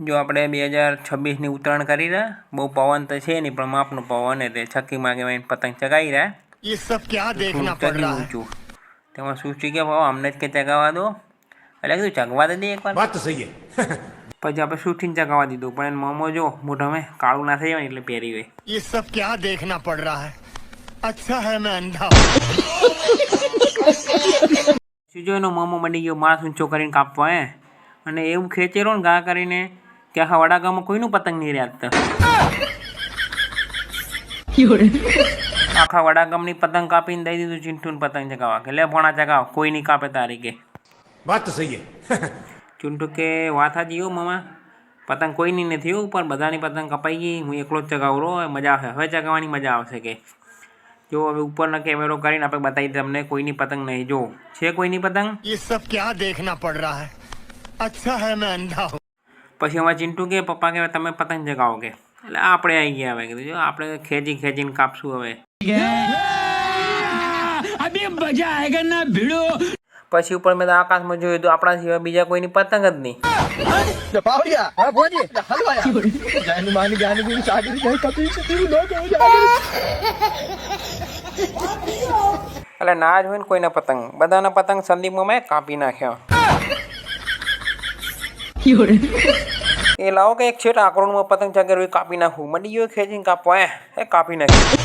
જો આપણે બે હજાર છવ્વીસની ઉત્તરાયણ કરી રહ્યા બહુ પવન તો છે નહીં પણ માપનો પવન એટલે છક્કી માગે પતંગ ચગાવી રહ્યા. તેમાં શું છે કે ભાવ અમને જ કે ચગાવવા દો. એટલે કીધું ચગવા દે એક એકવાર. વાત તો સહી પછી આપણે શૂટિંગ ચગાવવા દીધું પણ એને મોમો જો મોઢામાં કાળું ના થઈ જાય એટલે પહેરી હોય એ સબ ક્યાં દેખના પડ રહા હે? અચ્છા હે મેં અંધા શું જો એનો મોમો બની ગયો માણસ ઊંચો કરીને કાપવા હે. અને એવું ખેંચેલો ને ગા કરીને કે આખા વડાગામમાં કોઈનું પતંગ નહીં રહ્યા આખા વડાગામની પતંગ કાપીને દઈ દીધું ચિંટુને પતંગ ચગાવવા કે લે ભોણા ચગાવ કોઈ નહીં કાપે તારી કે बात तो सही है ચિંટુ કે વાત હાજી હો મામા પતંગ કોઈની નથી હો પણ બધાની પતંગ કપાઈ ગઈ હું એકલો જ ચગાવું રહો મજા આવશે હવે ચગાવવાની મજા આવશે કે જો હવે ઉપરનો કેમેરો કરીને આપણે બતાવી તમને કોઈની પતંગ નહીં જો છે કોઈની પતંગ ये सब क्या देखना पड़ रहा है अच्छा है मैं अंधा हूँ પછી અમારા ચિંટુ કે પપ્પા કે તમે પતંગ જગાવો કે. એટલે આપણે આવી ગયા હવે કીધું જો આપણે ખેંચી ખેંચીને કાપશું હવે. પછી ઉપર મેં તો આકાશમાં જોયું તો આપણા સિવાય બીજા કોઈની પતંગ જ નહીં. એટલે ના જ હોય ને કોઈના પતંગ. બધાના પતંગ સંદીપમાં મેં કાપી નાખ્યા. એ લાવો કે એક છેટ આકરોણમાં પતંગ ચગેર કાપી નાખું મંડી ગયો ખેંચીને કાપવા એ કાપી નાખ્યું